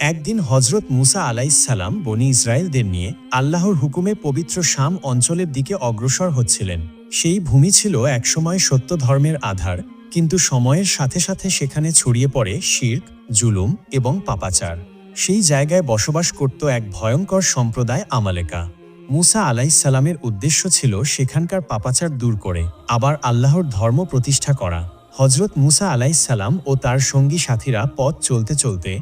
একদিন হজরত মুসা আলাইসাল্লাম বনি ইসরায়েলদের নিয়ে আল্লাহর হুকুমে পবিত্র শাম অঞ্চলের দিকে অগ্রসর হচ্ছিলেন। সেই ভূমি ছিল একসময় সত্য ধর্মের আধার, কিন্তু সময়ের সাথে সাথে সেখানে ছড়িয়ে পড়ে শির্ক, জুলুম এবং পাপাচার। সেই জায়গায় বসবাস করত এক ভয়ঙ্কর সম্প্রদায় আমালেকা। মুসা আলাইসাল্লামের উদ্দেশ্য ছিল সেখানকার পাপাচার দূর করে, আবার আল্লাহর ধর্ম প্রতিষ্ঠা করা। হজরত মুসা আলাইসাল্লাম ও তার সঙ্গী সাথীরা পথ চলতে চলতে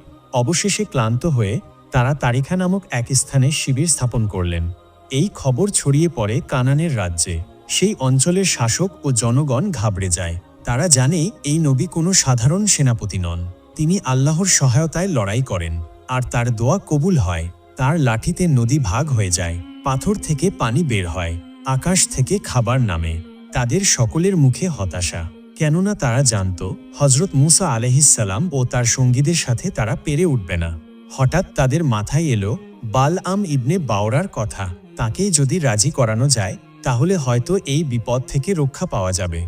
অবশেষে ক্লান্ত হয়ে তারা তারিখা নামক এক স্থানে শিবির স্থাপন করলেন। এই খবর ছড়িয়ে পড়ে কানানের রাজ্যে। সেই অঞ্চলের শাসক ও জনগণ ঘাবড়ে যায়। তারা জানে এই নবী কোনো সাধারণ সেনাপতি নন। তিনি আল্লাহর সহায়তায় লড়াই করেন, আর তার দোয়া কবুল হয়। তার লাঠিতে নদী ভাগ হয়ে যায়, পাথর থেকে পানি বের হয়, আকাশ থেকে খাবার নামে। তাদের সকলের মুখে হতাশা। কেননা তারা জানত হজরত মুসা আলহিসাল্লাম ও তার সঙ্গীদের সাথে তারা পেরে উঠবে না। হঠাৎ তাদের মাথায় এলো বাল আম ইবনে বাওরার কথা। তাকে যদি রাজি করানো যায়, তাহলে হয়তো এই বিপদ থেকে রক্ষা পাওয়া যাবে।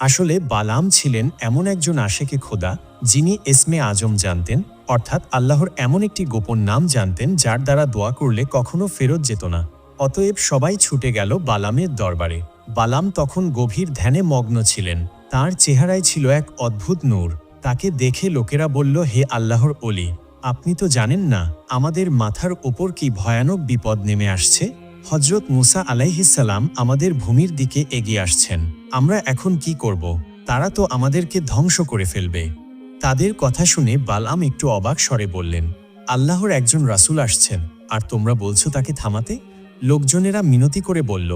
আসলে বালাম ছিলেন এমন একজন আশেকে খোদা, যিনি এসমে আজম জানতেন, অর্থাৎ আল্লাহর এমন একটি গোপন নাম জানতেন যার দ্বারা দোয়া করলে কখনো ফেরত যেত না। অতএব সবাই ছুটে গেল বালামের দরবারে। বালাম তখন গভীর ধ্যানে মগ্ন ছিলেন। তার চেহারায় ছিল এক অদ্ভুত নূর। তাকে দেখে লোকেরা বলল, হে আল্লাহর অলি আপনি তো জানেন না আমাদের মাথার ওপর কি ভয়ানক বিপদ নেমে আসছে? হজরত মুসা আলাইহিসাল্লাম আমাদের ভূমির দিকে এগিয়ে আসছেন। আমরা এখন কি করব? তারা তো আমাদেরকে ধ্বংস করে ফেলবে। তাদের কথা শুনে বালাম একটু অবাক স্বরে বললেন, আল্লাহর একজন রাসূল আসছেন, আর তোমরা বলছো তাকে থামাতে? লোকজনেরা মিনতি করে বলল,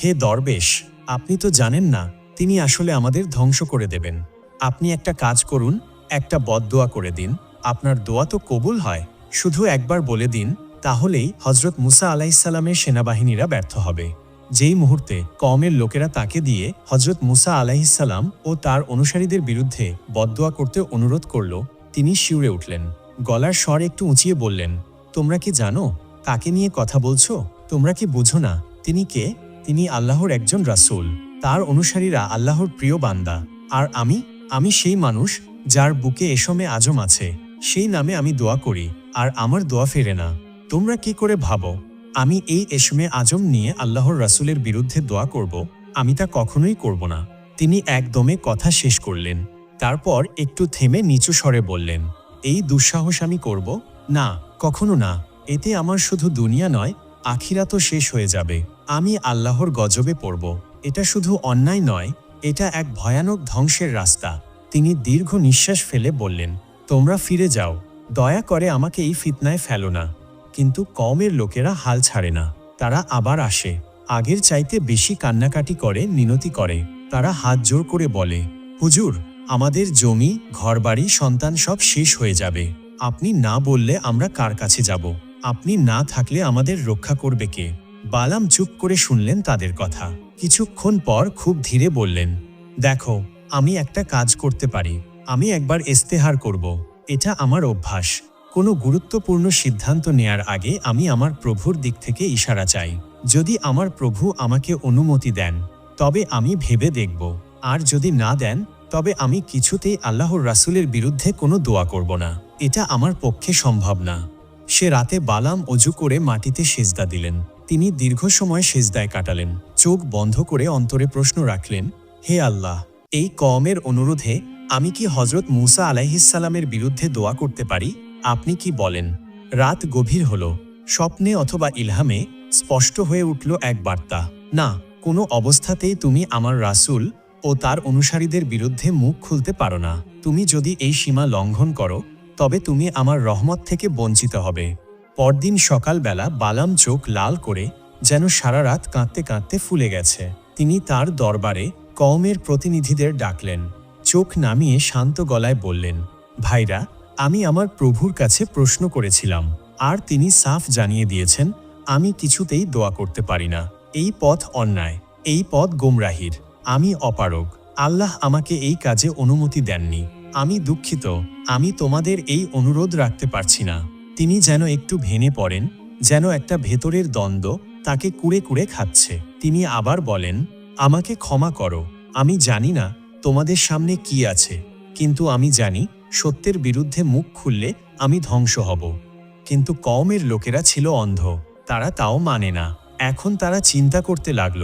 হে দরবেশ, আপনি তো জানেন না তিনি আসলে আমাদের ধ্বংস করে দেবেন। আপনি একটা কাজ করুন, একটা বদদোয়া করে দিন। আপনার দোয়া তো কবুল হয়। শুধু একবার বলে দিন, তাহলেই হজরত মুসা আলাইসাল্লামের সেনাবাহিনীরা ব্যর্থ হবে। যেই মুহূর্তে কমের লোকেরা তাকে দিয়ে হজরত মুসা আলাইসাল্লাম ও তার অনুসারীদের বিরুদ্ধে বদদোয়া করতে অনুরোধ করল, তিনি শিউরে উঠলেন। গলার স্বর একটু উঁচিয়ে বললেন, তোমরা কি জানো? কাকে নিয়ে কথা বলছো? তোমরা কি বুঝো না? তিনি কে? তিনি আল্লাহর একজন রাসূল। তার অনুসারীরা আল্লাহর প্রিয় বান্দা। আর আমি আমি সেই মানুষ যার বুকে এসমে আজম আছে। সেই নামে আমি দোয়া করি, আর আমার দোয়া ফেরে না। তোমরা কি করে ভাবো? আমি এই এসমে আজম নিয়ে আল্লাহর রাসূলের বিরুদ্ধে দোয়া করব, আমি তা কখনোই করব না। তিনি একদমে কথা শেষ করলেন। তারপর একটু থেমে নিচু স্বরে বললেন, এই দুঃসাহস আমি করব? না, কখনো না। এতে আমার শুধু দুনিয়া নয় আখিরা তো শেষ হয়ে যাবে। আমি আল্লাহর গজবে পড়ব। এটা শুধু অন্যায় নয়, এটা এক ভয়ানক ধ্বংসের রাস্তা। তিনি দীর্ঘ নিঃশ্বাস ফেলে বললেন, তোমরা ফিরে যাও, দয়া করে আমাকে এই ফিতনায় ফেলো না। কিন্তু কমের লোকেরা হাল ছাড়ে না। তারা আবার আসে। আগের চাইতে বেশি কান্নাকাটি করে, মিনতি করে। তারা হাত জোর করে বলে, হুজুর, আমাদের জমি, ঘরবাড়ি, সন্তান সব শেষ হয়ে যাবে। আপনি না বললে আমরা কার কাছে যাব? আপনি না থাকলে আমাদের রক্ষা করবে কে? বালাম চুপ করে শুনলেন তাদের কথা। কিছুক্ষণ পর খুব ধীরে বললেন, দেখো, আমি একটা কাজ করতে পারি। আমি একবার ইস্তেহার করব। এটা আমার অভ্যাস। কোনো গুরুত্বপূর্ণ সিদ্ধান্ত নেয়ার আগে আমি আমার প্রভুর দিক থেকে ইশারা চাই। যদি আমার প্রভু আমাকে অনুমতি দেন, তবে আমি ভেবে দেখব। আর যদি না দেন, তবে আমি কিছুতেই আল্লাহর রাসূলের বিরুদ্ধে কোনো দোয়া করব না। এটা আমার পক্ষে সম্ভব না। সে রাতে বালাম অজু করে মাটিতে সেজদা দিলেন। তিনি দীর্ঘ সময় সেজদায় কাটালেন। চোখ বন্ধ করে অন্তরে প্রশ্ন রাখলেন, হে আল্লাহ, এই কওমের অনুরোধে আমি কি হজরত মুসা আলাইহিসাল্লামের বিরুদ্ধে দোয়া করতে পারি? আপনি কি বলেন? রাত গভীর হল। স্বপ্নে অথবা ইলহামে স্পষ্ট হয়ে উঠল এক বার্তা, না, কোনো অবস্থাতেই তুমি আমার রাসুল ও তার অনুসারীদের বিরুদ্ধে মুখ খুলতে পারো না। তুমি যদি এই সীমা লঙ্ঘন করো, তবে তুমি আমার রহমত থেকে বঞ্চিত হবে। পরদিন সকালবেলা বালাম চোখ লাল করে যেন সারা রাত কাঁদতে কাঁদতে ফুলে গেছে। তিনি তার দরবারে কওমের প্রতিনিধিদের ডাকলেন। চোখ নামিয়ে শান্ত গলায় বললেন, ভাইরা, আমি আমার প্রভুর কাছে প্রশ্ন করেছিলাম। আর তিনি সাফ জানিয়ে দিয়েছেন, আমি কিছুতেই দোয়া করতে পারি না। এই পথ অন্যায়, এই পথ গোমরাহির। আমি অপারগ। আল্লাহ আমাকে এই কাজে অনুমতি দেননি। আমি দুঃখিত। আমি তোমাদের এই অনুরোধ রাখতে পারছি না। তিনি যেন একটু ভেঙে পড়েন, যেন একটা ভেতরের দ্বন্দ্ব তাকে কুড়ে কুড়ে খাচ্ছে। তিনি আবার বলেন, আমাকে ক্ষমা করো, আমি জানি না তোমাদের সামনে কি আছে, কিন্তু আমি জানি সত্যের বিরুদ্ধে মুখ খুললে আমি ধ্বংস হব। কিন্তু কওমের লোকেরা ছিল অন্ধ, তারা তাও মানে না। এখন তারা চিন্তা করতে লাগল,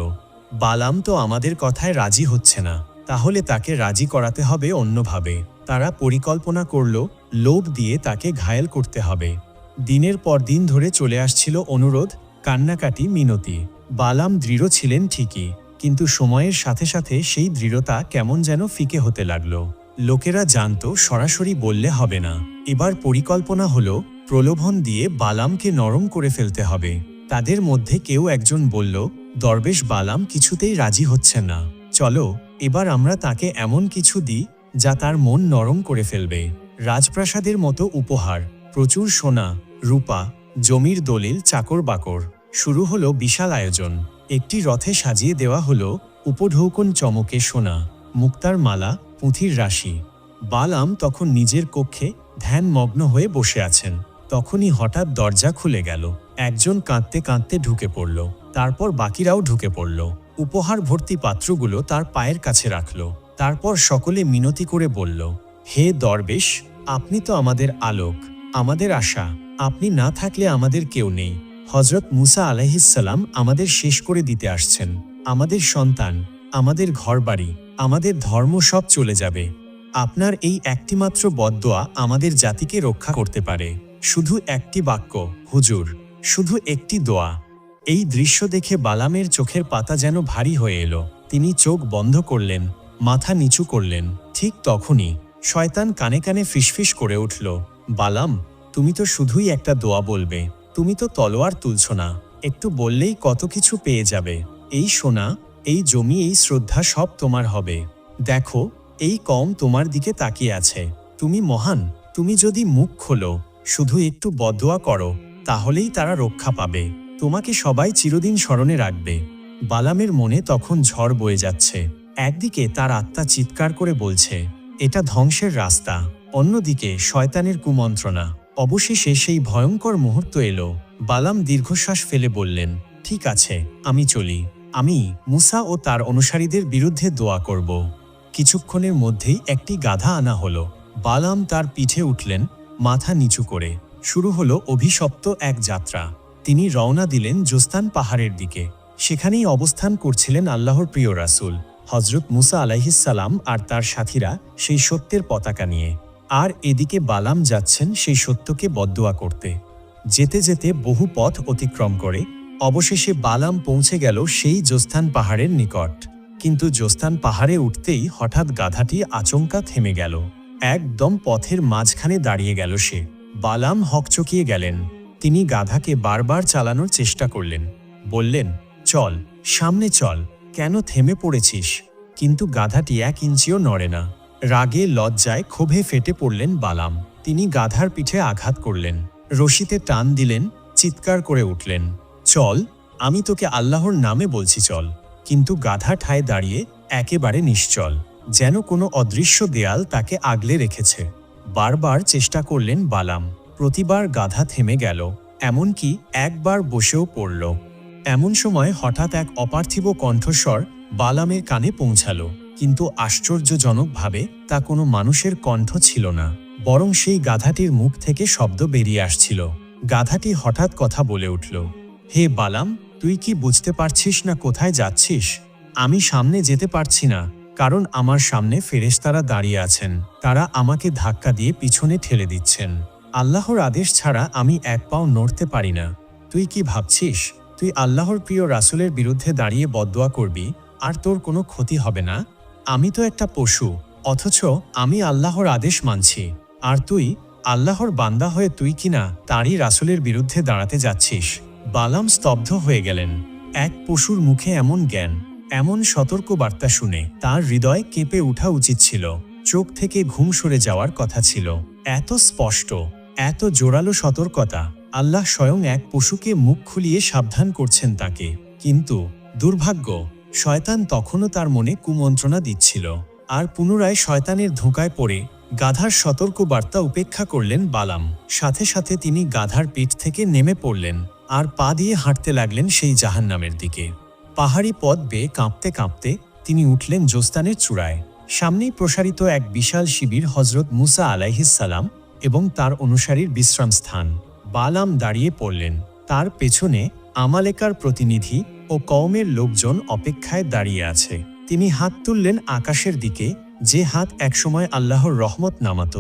বালাম তো আমাদের কথায় রাজি হচ্ছে না, তাহলে তাকে রাজি করাতে হবে অন্যভাবে। তারা পরিকল্পনা করল লোভ দিয়ে তাকে ঘায়েল করতে হবে। দিনের পর দিন ধরে চলে আসছিল অনুরোধ, কান্নাকাটি, মিনতি। বালাম দৃঢ় ছিলেন ঠিকই, কিন্তু সময়ের সাথে সাথে সেই দৃঢ়তা কেমন যেন ফিকে হতে লাগল। লোকেরা জানত, সরাসরি বললে হবে না। এবার পরিকল্পনা হলো, প্রলোভন দিয়ে বালামকে নরম করে ফেলতে হবে। তাদের মধ্যে কেউ একজন বলল, দরবেশ বালাম কিছুতেই রাজি হচ্ছে না। চলো, এবার আমরা তাকে এমন কিছু দিই, যা তার মন নরম করে ফেলবে। রাজপ্রাসাদের মতো উপহার, প্রচুর সোনা, রূপা, জমির দলিল, চাকর বাকর। শুরু হলো বিশাল আয়োজন। একটি রথে সাজিয়ে দেওয়া হলো উপঢৌকন চমকে সোনা, মুক্তার মালা, পুঁথির রাশি। বালাম তখন নিজের কক্ষে ধ্যানমগ্ন হয়ে বসে আছেন। তখনই হঠাৎ দরজা খুলে গেল। একজন কাঁদতে কাঁদতে ঢুকে পড়ল। তারপর বাকিরাও ঢুকে পড়ল। উপহার ভর্তি পাত্রগুলো তার পায়ের কাছে রাখল। তারপর সকলে মিনতি করে বলল, হে দরবেশ আপনি তো আমাদের আলোক, আমাদের আশা। আপনি না থাকলে আমাদের কেউ নেই। হজরত মুসা আলাইহিসাল্লাম আমাদের শেষ করে দিতে আসছেন। আমাদের সন্তান, আমাদের ঘরবাড়ি, আমাদের ধর্ম সব চলে যাবে। আপনার এই একটিমাত্র বদদোয়া আমাদের জাতিকে রক্ষা করতে পারে। শুধু একটি বাক্য, হুজুর, শুধু একটি দোয়া। এই দৃশ্য দেখে বালামের চোখের পাতা যেন ভারী হয়ে এলো। তিনি চোখ বন্ধ করলেন, মাথা নিচু করলেন, ঠিক তখনই শয়তান কানে কানে ফিসফিস করে উঠল, বালাম, তুমি তো শুধুই একটা দোয়া বলবে, তুমি তো তলোয়ার তুলছ না, একটু বললেই কত কিছু পেয়ে যাবে, এই সোনা, এই জমি, এই শ্রদ্ধা সব তোমার হবে, দেখো, এই কম তোমার দিকে তাকিয়ে আছে, তুমি মহান, তুমি যদি মুখ খোলো, শুধু একটু বদোয়া করো, তাহলেই তারা রক্ষা পাবে, তোমাকে সবাই চিরদিন স্মরণে রাখবে, বালামের মনে তখন ঝড় বয়ে যাচ্ছে, একদিকে তার আত্মা চিৎকার করে বলছে এটা ধ্বংসের রাস্তা। অন্যদিকে শয়তানের কুমন্ত্রণা। অবশেষে সেই ভয়ঙ্কর মুহূর্ত এলো। বালাম দীর্ঘশ্বাস ফেলে বললেন, ঠিক আছে, আমি চলি। আমি, মুসা ও তার অনুসারীদের বিরুদ্ধে দোয়া করব। কিছুক্ষণের মধ্যেই একটি গাধা আনা হলো। বালাম তার পিঠে উঠলেন, মাথা নিচু করে। শুরু হলো অভিশপ্ত এক যাত্রা। তিনি রওনা দিলেন জোস্তান পাহাড়ের দিকে। সেখানেই অবস্থান করছিলেন আল্লাহর প্রিয় রাসূল। হজরত মুসা আলাইহিসাল্লাম আর তার সাথীরা সেই সত্যের পতাকা নিয়ে। আর এদিকে বালাম যাচ্ছেন সেই সত্যকে বদদোয়া করতে। যেতে যেতে বহু পথ অতিক্রম করে, অবশেষে বালাম পৌঁছে গেল সেই জোস্থান পাহাড়ের নিকট। কিন্তু জোস্থান পাহাড়ে উঠতেই হঠাৎ গাধাটি আচমকা থেমে গেল। একদম পথের মাঝখানে দাঁড়িয়ে গেল সে। বালাম হকচকিয়ে গেলেন। তিনি গাধাকে বারবার চালানোর চেষ্টা করলেন। বললেন, চল, সামনে চল। কেন থেমে পড়েছিস? কিন্তু গাধাটি এক ইঞ্চিও নড়ে না। রাগে লজ্জায় ক্ষোভে ফেটে পড়লেন বালাম। তিনি গাধার পিঠে আঘাত করলেন। রশিতে টান দিলেন, চিৎকার করে উঠলেন। চল, আমি তোকে আল্লাহর নামে বলছি চল। কিন্তু গাধা ঠায় দাঁড়িয়ে একেবারে নিশ্চল। যেন কোনো অদৃশ্য দেয়াল তাকে আগলে রেখেছে। বারবার চেষ্টা করলেন বালাম। প্রতিবার গাধা থেমে গেল। এমনকি একবার বসেও পড়ল। এমন সময় হঠাৎ এক অপার্থিব কণ্ঠস্বর বালামের কানে পৌঁছালো। কিন্তু আশ্চর্যজনকভাবে তা কোনো মানুষের কণ্ঠ ছিল না, বরং সেই গাধাটির মুখ থেকে শব্দ বেরিয়ে আসছিল। গাধাটি হঠাৎ কথা বলে উঠল, হে বালাম, তুই কি বুঝতে পারছিস না কোথায় যাচ্ছিস? আমি সামনে যেতে পারছি না, কারণ আমার সামনে ফেরেশতারা দাঁড়িয়ে আছেন। তারা আমাকে ধাক্কা দিয়ে পিছনে ঠেলে দিচ্ছেন। আল্লাহর আদেশ ছাড়া আমি এক পাও নড়তে পারি না। তুই কি ভাবছিস? তুই আল্লাহর প্রিয় রাসুলের বিরুদ্ধে দাঁড়িয়ে বদদোয়া করবি, আর তোর কোনো ক্ষতি হবে না। আমি তো একটা পশু, অথচ আমি আল্লাহর আদেশ মানছি। আর তুই, আল্লাহর বান্দা হয়ে তুই কিনা তারই রাসুলের বিরুদ্ধে দাঁড়াতে যাচ্ছিস। বালাম স্তব্ধ হয়ে গেলেন। এক পশুর মুখে এমন জ্ঞান, এমন সতর্ক বার্তা শুনে তার হৃদয় কেঁপে ওঠা উচিত ছিল। চোখ থেকে ঘুম সরে যাওয়ার কথা ছিল। এত স্পষ্ট, এত জোরালো সতর্কতা। আল্লাহ স্বয়ং এক পশুকে মুখ খুলিয়ে সাবধান করছেন তাকে। কিন্তু দুর্ভাগ্য, শয়তান তখনও তার মনে কুমন্ত্রণা দিচ্ছিল। আর পুনরায় শয়তানের ধোঁকায় পড়ে গাধার সতর্ক বার্তা উপেক্ষা করলেন বালাম। সাথে সাথে তিনি গাধার পিঠ থেকে নেমে পড়লেন আর পা দিয়ে হাঁটতে লাগলেন সেই জাহান্নামের দিকে। পাহাড়ি পথ বেয়ে কাঁপতে কাঁপতে তিনি উঠলেন জোস্তানের চূড়ায়। সামনেই প্রসারিত এক বিশাল শিবির হজরত মুসা আলাইহিসাল্লাম এবং তার অনুসারীর বিশ্রাম স্থান বালাম দাঁড়িয়ে পড়লেন। তার পেছনে আমালেকার প্রতিনিধি ও কওমের লোকজন অপেক্ষায় দাঁড়িয়ে আছে। তিনি হাত তুললেন আকাশের দিকে, যে হাত একসময় আল্লাহর রহমত নামাত,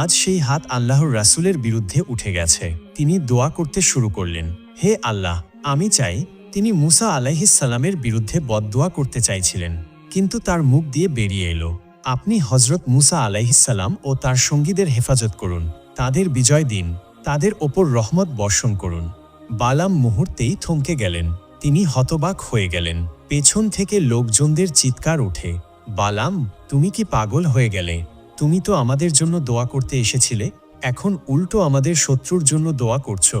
আজ সেই হাত আল্লাহর রাসূলের বিরুদ্ধে উঠে গেছে। তিনি দোয়া করতে শুরু করলেন, হে আল্লাহ, আমি চাই তিনি মুসা আলাইহিসাল্লামের বিরুদ্ধে বদদোয়া করতে চাইছিলেন, কিন্তু তার মুখ দিয়ে বেরিয়ে এলো। আপনি হজরত মুসা আলাইহিসাল্লাম ও তার সঙ্গীদের হেফাজত করুন, তাদের বিজয় দিন। তাদের ওপর রহমত বর্ষণ করুন। বালাম মুহূর্তেই থমকে গেলেন। তিনি হতবাক হয়ে গেলেন। পেছন থেকে লোকজনদের চিৎকার ওঠে। বালাম, তুমি কি পাগল হয়ে গেলে? তুমি তো আমাদের জন্য দোয়া করতে এসেছিলে। এখন উল্টো আমাদের শত্রুর জন্য দোয়া করছ।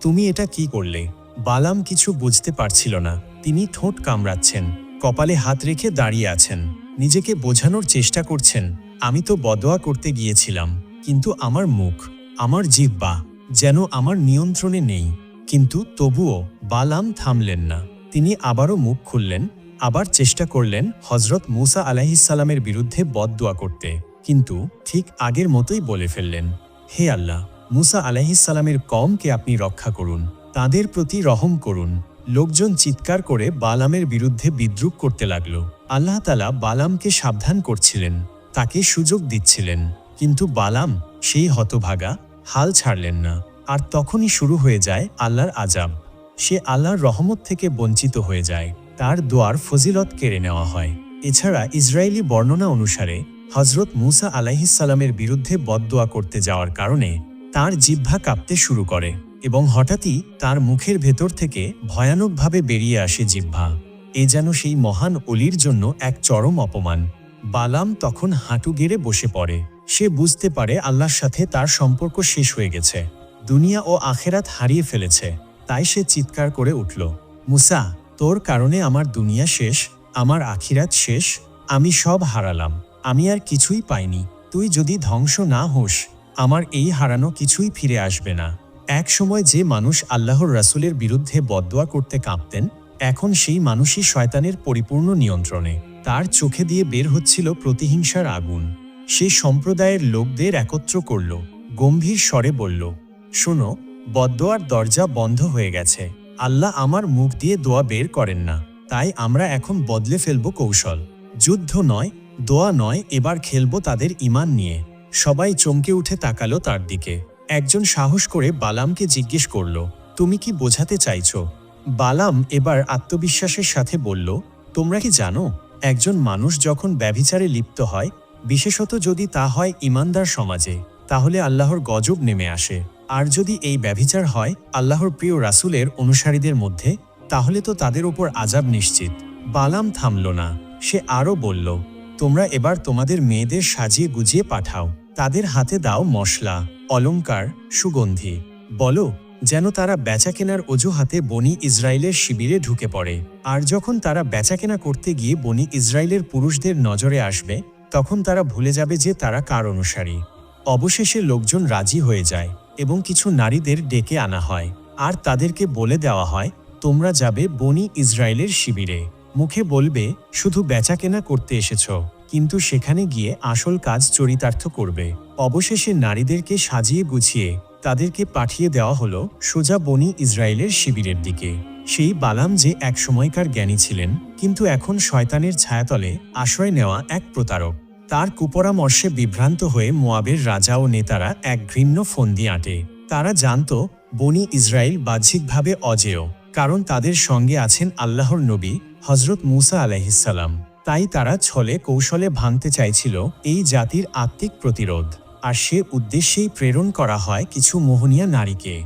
তুমি এটা কি করলে? বালাম কিছু বুঝতে পারছিল না। তিনি ঠোঁট কামড়াচ্ছেন। কপালে হাত রেখে দাঁড়িয়ে আছেন। নিজেকে বোঝানোর চেষ্টা করছেন। আমি তো বদোয়া করতে গিয়েছিলাম। কিন্তু আমার মুখ, আমার জিহ্বা যেন আমার নিয়ন্ত্রণে নেই। কিন্তু তবুও বালাম থামলেন না। তিনি আবারও মুখ খুললেন, আবার চেষ্টা করলেন হজরত মুসা আলাহিসাল্লামের বিরুদ্ধে বদদোয়া করতে। কিন্তু ঠিক আগের মতোই বলে ফেললেন, হে আল্লাহ, মুসা আলাহিসাল্লামের কমকে আপনি রক্ষা করুন, তাদের প্রতি রহম করুন। লোকজন চিৎকার করে বালামের বিরুদ্ধে বিদ্রুপ করতে লাগল। আল্লাহ তালা বালামকে সাবধান করছিলেন, তাকে সুযোগ দিচ্ছিলেন। কিন্তু বালাম সেই হতভাগা হাল ছাড়লেন না। আর তখনই শুরু হয়ে যায় আল্লাহর আজাব। সে আল্লাহর রহমত থেকে বঞ্চিত হয়ে যায়। তার দোয়ার ফজিলত কেড়ে নেওয়া হয়। এছাড়া ইসরায়েলি বর্ণনা অনুসারে হজরত মুসা আলাইহিসাল্লামের বিরুদ্ধে বদদোয়া করতে যাওয়ার কারণে তার জিহ্বা কাঁপতে শুরু করে এবং হঠাৎই তার মুখের ভেতর থেকে ভয়ানকভাবে বেরিয়ে আসে জিহ্বা। এ যেন সেই মহান অলির জন্য এক চরম অপমান। বালাম তখন হাঁটু গেড়ে বসে পড়ে। সে বুঝতে পারে আল্লাহর সাথে তার সম্পর্ক শেষ হয়ে গেছে। দুনিয়া ও আখেরাত হারিয়ে ফেলেছে। তাই সে চিৎকার করে উঠল, মুসা, তোর কারণে আমার দুনিয়া শেষ, আমার আখিরাত শেষ, আমি সব হারালাম, আমি আর কিছুই পাইনি, তুই যদি ধ্বংস না হোস, আমার এই হারানো কিছুই ফিরে আসবে না। এক সময় যে মানুষ আল্লাহর রাসূলের বিরুদ্ধে বদদোয়া করতে কাঁপতেন, এখন সেই মানুষই শয়তানের পরিপূর্ণ নিয়ন্ত্রণে, তার চোখে দিয়ে বের হচ্ছিল প্রতিহিংসার আগুন। সে সম্প্রদায়ের লোকদের একত্র করল, গম্ভীর স্বরে বলল, শোনো, বদদোয়ার দরজা বন্ধ হয়ে গেছে। আল্লাহ আমার মুখ দিয়ে দোয়া বের করেন না। তাই আমরা এখন বদলে ফেলব কৌশল। যুদ্ধ নয়, দোয়া নয়, এবার খেলব তাদের ইমান নিয়ে। সবাই চমকে উঠে তাকালো তার দিকে। একজন সাহস করে বালামকে জিজ্ঞেস করল, তুমি কি বোঝাতে চাইছ? বালাম এবার আত্মবিশ্বাসের সাথে বলল, তোমরা কি জানো, একজন মানুষ যখন ব্যভিচারে লিপ্ত হয় বিশেষত যদি তা হয় ইমানদার সমাজে, তাহলে আল্লাহর গজব নেমে আসে। আর যদি এই ব্যভিচার হয় আল্লাহর প্রিয় রাসুলের অনুসারীদের মধ্যে, তাহলে তো তাদের ওপর আজাব নিশ্চিত। বালাম থামল না। সে আরও বলল, তোমরা এবার তোমাদের মেয়েদের সাজিয়ে গুজিয়ে পাঠাও। তাদের হাতে দাও মশলা, অলংকার, সুগন্ধি। বলো, যেন তারা বেচাকেনার অজুহাতে বনি ইসরায়েলের শিবিরে ঢুকে পড়ে। আর যখন তারা বেচাকেনা করতে গিয়ে বনি ইসরায়েলের পুরুষদের নজরে আসবে তখন তারা ভুলে যাবে যে তারা কার অনুসারী। অবশেষে লোকজন রাজি হয়ে যায় এবং কিছু নারীদের ডেকে আনা হয়। আর তাদেরকে বলে দেওয়া হয়, তোমরা যাবে বনি ইসরায়েলের শিবিরে। মুখে বলবে, শুধু বেচাকেনা করতে এসেছ, কিন্তু সেখানে গিয়ে আসল কাজ চরিতার্থ করবে। অবশেষে নারীদেরকে সাজিয়ে গুছিয়ে তাদেরকে পাঠিয়ে দেওয়া হলো সোজা বনি ইসরায়েলের শিবিরের দিকে। সেই বালাম যে এক সময়কার জ্ঞানী ছিলেন, কিন্তু এখন শয়তানের ছায়াতলে আশ্রয় নেওয়া এক প্রতারক। তার কুপরামর্শে বিভ্রান্ত হয়ে মোয়াবের রাজা ও নেতারা এক ঘৃণ্য ফন্দি আঁটে। তারা জানত, বনি ইসরায়েল বাহ্যিকভাবে অজেয়, কারণ তাদের সঙ্গে আছেন আল্লাহর নবী হজরত মুসা আলাইহিসাল্লাম তাই তারা ছলে কৌশলে ভাঙতে চাইছিল এই জাতির আত্মিক প্রতিরোধ, আর সে উদ্দেশ্যেই প্রেরণ করা হয় কিছু মোহনীয়া নারীকে।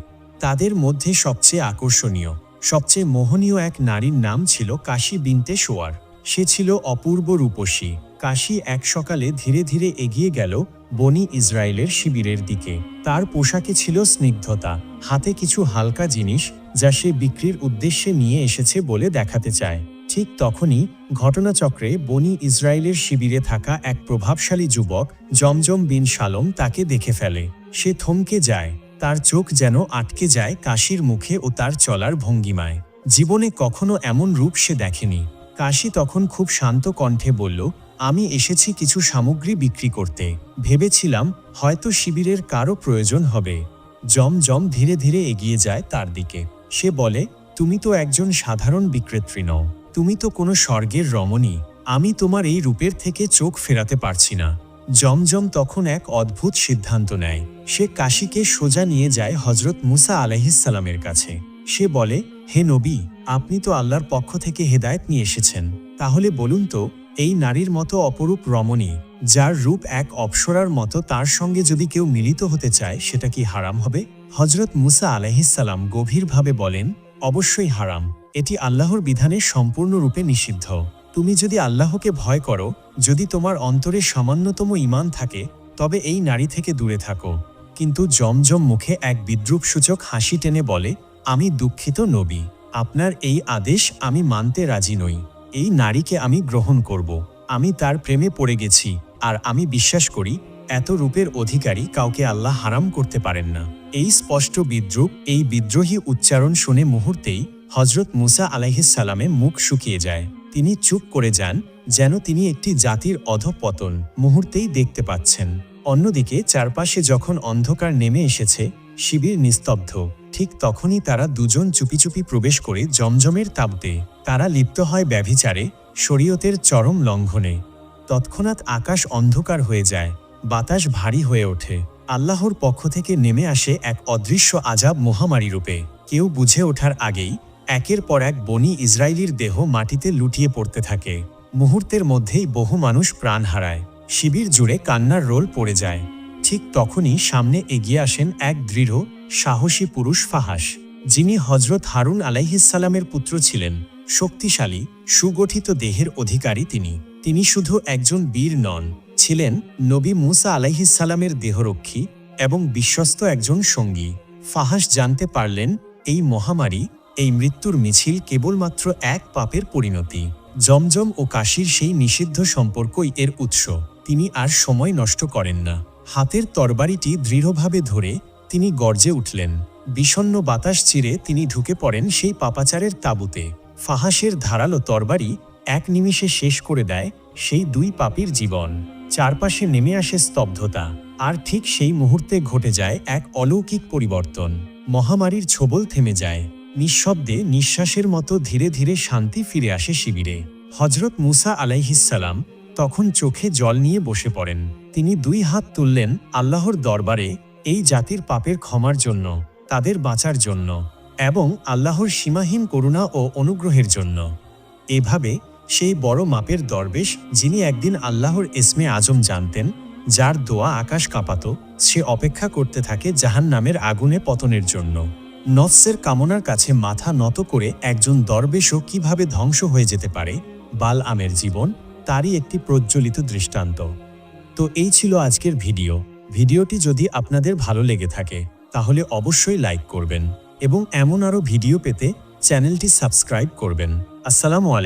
তাদের মধ্যে সবচেয়ে আকর্ষণীয়, সবচেয়ে মোহনীয় এক নারীর নাম ছিল কাশী বিনতে সোয়ার। সে ছিল অপূর্ব রূপসী। কাশী এক সকালে ধীরে ধীরে এগিয়ে গেল বনি ইসরায়েলের শিবিরের দিকে। তার পোশাকে ছিল স্নিগ্ধতা। হাতে কিছু হালকা জিনিস যা সে বিক্রির উদ্দেশ্যে নিয়ে এসেছে বলে দেখাতে চায়। ঠিক তখনই ঘটনাচক্রে বনি ইসরায়েলের শিবিরে থাকা এক প্রভাবশালী যুবক জমজম বিন শালম তাকে দেখে ফেলে। সে থমকে যায়। তার চোখ যেন আটকে যায় কাশির মুখে ও তার চলার ভঙ্গিমায়। জীবনে কখনো এমন রূপ সে দেখেনি। কাশি তখন খুব শান্ত কণ্ঠে বলল আমি এসেছি কিছু সামগ্রী বিক্রি করতে। ভেবেছিলাম হয়তো শিবিরের কারও প্রয়োজন হবে। জমজম ধীরে ধীরে এগিয়ে যায় তার দিকে। সে বলে, তুমি তো একজন সাধারণ বিক্রেত্রী নও। তুমি তো কোনো স্বর্গের রমণী। আমি তোমার এই রূপের থেকে চোখ ফেরাতে পারছি না। জমজম তখন এক অদ্ভুত সিদ্ধান্ত নেয়। সে কাশিকে সোজা নিয়ে যায় হজরত মুসা আলাইহিসালামের কাছে। সে বলে, হে নবী, আপনি তো আল্লাহর পক্ষ থেকে হেদায়েত নিয়ে এসেছেন। তাহলে বলুন তো এই নারীর মতো অপরূপ রমণী, যার রূপ এক অপ্সরার মতো তার সঙ্গে যদি কেউ মিলিত হতে চায়, সেটা কি হারাম হবে? হজরত মুসা আলাইহিসাল্লাম গভীরভাবে বলেন, অবশ্যই হারাম। এটি আল্লাহর বিধানে সম্পূর্ণরূপে নিষিদ্ধ। তুমি যদি আল্লাহকে ভয় করো, যদি তোমার অন্তরে সামান্যতম ইমান থাকে, তবে এই নারী থেকে দূরে থাকো। কিন্তু জমজম মুখে এক বিদ্রুপসূচক হাসি টেনে বলে, আমি দুঃখিত নবী। আপনার এই আদেশ আমি মানতে রাজি নই। এই নারীকে আমি গ্রহণ করব। আমি তার প্রেমে পড়ে গেছি, আর আমি বিশ্বাস করি, এত রূপের অধিকারী কাউকে আল্লাহ হারাম করতে পারেন না। এই স্পষ্ট বিদ্রুপ, এই বিদ্রোহী উচ্চারণ শুনে মুহূর্তেই হজরত মুসা আলাইহিসালামে মুখ শুকিয়ে যায়। তিনি চুপ করে যান, যেন তিনি একটি জাতির অধপতন মুহূর্তেই দেখতে পাচ্ছেন। অন্যদিকে চারপাশে যখন অন্ধকার নেমে এসেছে শিবির নিস্তব্ধ। ঠিক তখনই তারা দুজন চুপি চুপি প্রবেশ করে জমজমের তাবুতে। তারা লিপ্ত হয় ব্যভিচারে, শরীয়তের চরম লঙ্ঘনে। তৎক্ষণাৎ আকাশ অন্ধকার হয়ে যায়। বাতাস ভারী হয়ে ওঠে। আল্লাহর পক্ষ থেকে নেমে আসে এক অদৃশ্য আজাব মহামারী রূপে। কেউ বুঝে ওঠার আগেই একের পর এক বনি ইসরায়েলির দেহ মাটিতে লুটিয়ে পড়তে থাকে। মুহূর্তের মধ্যেই বহু মানুষ প্রাণ হারায়। শিবির জুড়ে কান্নার রোল পড়ে যায়। ঠিক তখনই সামনে এগিয়ে আসেন এক দৃঢ়, সাহসী পুরুষ ফাহাস, যিনি হজরত হারুন আলাইহিসাল্লামের পুত্র ছিলেন, শক্তিশালী, সুগঠিত দেহের অধিকারী তিনি। তিনি শুধু একজন বীর নন, ছিলেন নবী মুসা আলাইহিসাল্লামের দেহরক্ষী এবং বিশ্বস্ত একজন সঙ্গী। ফাহাস জানতে পারলেন, এই মহামারী, এই মৃত্যুর মিছিল কেবলমাত্র এক পাপের পরিণতি। জমজম ও কাশির সেই নিষিদ্ধ সম্পর্কই এর উৎস। তিনি আর সময় নষ্ট করেন না। হাতের তরবারিটি দৃঢ়ভাবে ধরে তিনি গর্জে উঠলেন। বিষণ্ন বাতাস চিরে তিনি ঢুকে পড়েন সেই পাপাচারের তাঁবুতে। ফাহাসের ধারালো তরবারি এক নিমিষে শেষ করে দেয় সেই দুই পাপীর জীবন। চারপাশে নেমে আসে স্তব্ধতা। আর ঠিক সেই মুহূর্তে ঘটে যায় এক অলৌকিক পরিবর্তন। মহামারীর ছোবল থেমে যায়। নিঃশব্দে, নিঃশ্বাসের মতো ধীরে ধীরে শান্তি ফিরে আসে শিবিরে। হজরত মুসা আলাইহিসাল্লাম তখন চোখে জল নিয়ে বসে পড়েন। তিনি দুই হাত তুললেন আল্লাহর দরবারে এই জাতির পাপের ক্ষমার জন্য, তাদের বাঁচার জন্য এবং আল্লাহর সীমাহীন করুণা ও অনুগ্রহের জন্য। এভাবে সেই বড় মাপের দরবেশ, যিনি একদিন আল্লাহর ইসমে আজম জানতেন, যার দোয়া আকাশ কাঁপাত, সে অপেক্ষা করতে থাকে জাহান নামের আগুনে পতনের জন্য। নৎসের কামনার কাছে মাথা নত করে একজন দরবেশও কীভাবে ধ্বংস হয়ে যেতে পারে? বাল আমের জীবন, তারই একটি প্রজ্বলিত দৃষ্টান্ত। তো এই ছিল আজকের ভিডিও। ভিডিওটি যদি আপনাদের ভালো লেগে থাকে, তাহলে অবশ্যই লাইক করবেন এবং এমন আরও ভিডিও পেতে চ্যানেলটি সাবস্ক্রাইব করবেন। আসসালামু আলাইকুম।